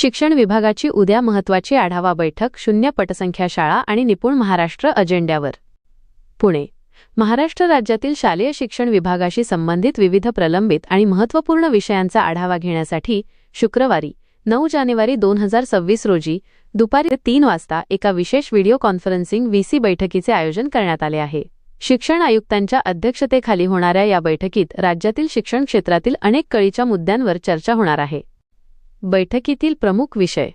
शिक्षण विभागाची उद्या महत्वाची आढावा बैठक शून्य पटसंख्या शाळा आणि निपुण महाराष्ट्र अजेंड्यावर. पुणे. महाराष्ट्र राज्यातील शालेय शिक्षण विभागाशी संबंधित विविध प्रलंबित आणि महत्त्वपूर्ण विषयांचा आढावा घेण्यासाठी शुक्रवारी नऊ जानेवारी दोन हजार सव्वीस रोजी दुपारी तीन वाजता एका विशेष व्हिडिओ कॉन्फरन्सिंग व्हीसी बैठकीचे आयोजन करण्यात आले आहे. शिक्षण आयुक्तांच्या अध्यक्षतेखाली होणाऱ्या या बैठकीत राज्यातील शिक्षण क्षेत्रातील अनेक कळीच्या मुद्द्यांवर चर्चा होणार आहे. बैठकीतील प्रमुख विषय.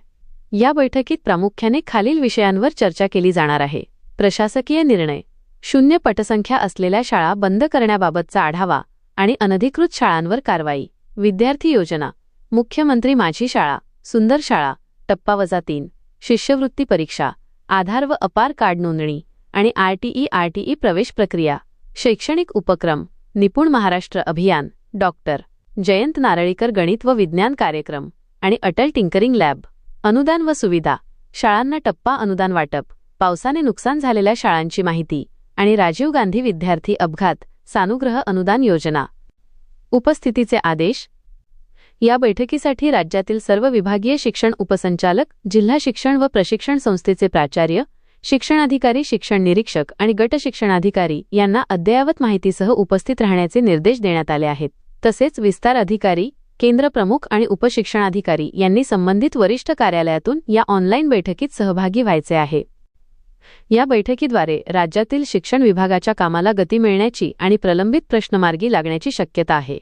या बैठकीत प्रामुख्याने खालील विषयांवर चर्चा केली जाणार आहे. प्रशासकीय निर्णय. शून्य पटसंख्या असलेल्या शाळा बंद करण्याबाबतचा आढावा आणि अनधिकृत शाळांवर कारवाई. विद्यार्थी योजना. मुख्यमंत्री माझी शाळा. सुंदर शाळा. टप्पा वजा तीन. शिष्यवृत्ती परीक्षा. आधार व अपार कार्ड नोंदणी आणि आरटीई आरटीई प्रवेश प्रक्रिया. शैक्षणिक उपक्रम. निपुण महाराष्ट्र अभियान. डॉक्टर. जयंत नारळीकर गणित व विज्ञान कार्यक्रम. आणि अटल टिंकरिंग लॅब. अनुदान व सुविधा. शाळांना टप्पा अनुदान वाटप. पावसाने नुकसान झालेल्या शाळांची माहिती. आणि राजीव गांधी विद्यार्थी अपघात. सानुग्रह अनुदान योजना. उपस्थितीचे आदेश. या बैठकीसाठी राज्यातील सर्व विभागीय शिक्षण उपसंचालक जिल्हा शिक्षण व प्रशिक्षण संस्थेचे प्राचार्य शिक्षणाधिकारी शिक्षण निरीक्षक आणि गट शिक्षणाधिकारी यांना अद्ययावत माहितीसह उपस्थित राहण्याचे निर्देश देण्यात आले आहेत. तसेच विस्तार अधिकारी केंद्र प्रमुख आणि उपशिक्षणाधिकारी यांनी संबंधित वरिष्ठ कार्यालयातून या ऑनलाईन बैठकीत सहभागी व्हायचे आहे. या बैठकीद्वारे राज्यातील शिक्षण विभागाच्या कामाला गती मिळण्याची आणि प्रलंबित प्रश्नमार्गी लागण्याची शक्यता आहे.